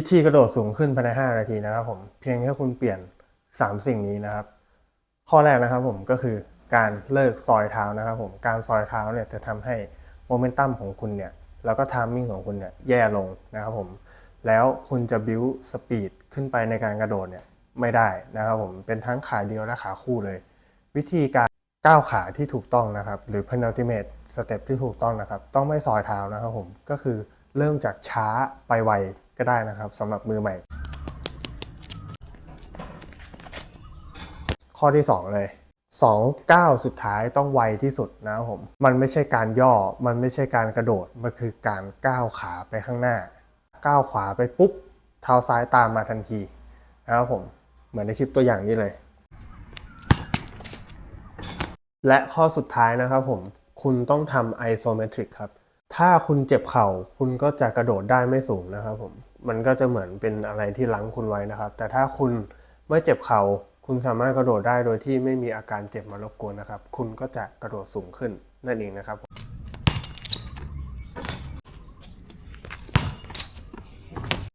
วิธีกระโดดสูงขึ้นภายใน 5 นาทีนะครับผมเพียงแค่คุณเปลี่ยน 3 สิ่งนี้นะครับ ข้อแรกนะครับผมก็คือการเลิกซอยเท้านะครับผมการซอยเท้าเนี่ยจะทำให้โมเมนตัมของคุณเนี่ยแล้วก็ทามมิ่งของคุณเนี่ยแย่ลงนะครับผมแล้วคุณจะบิวสปีดขึ้นไปในการกระโดดเนี่ยไม่ได้นะครับผมเป็นทั้งขาเดียวและขาคู่เลย วิธีการก้าวขาที่ถูกต้องนะครับ หรือ penultimate step ที่ถูกต้องนะครับ ต้องไม่ซอยเท้านะครับผมก็คือเริ่มจากช้าไปไว ก็ได้นะครับสำหรับมือใหม่ ข้อที่ 2 เลย2ก้าวสุดท้ายต้องไวที่สุดนะครับผม มันไม่ใช่การย่อ มันไม่ใช่การกระโดด มันคือการก้าวขาไปข้างหน้า ก้าวขวาไปปุ๊บ เท้าซ้ายตามมาทันทีนะครับผม เหมือนในคลิปตัวอย่างนี้เลย และข้อสุดท้ายนะครับผม คุณต้องทำ isometric ครับ ถ้าคุณเจ็บเข่า คุณก็จะกระโดดได้ไม่สูงนะครับผม มันก็จะเหมือนเป็นอะไรที่ลังคุณไว้นะครับ แต่ถ้าคุณไม่เจ็บเข่าคุณสามารถกระโดดได้โดยที่ไม่มีอาการเจ็บมารบกวนนะครับ คุณก็จะกระโดดสูงขึ้นนั่นเองนะครับ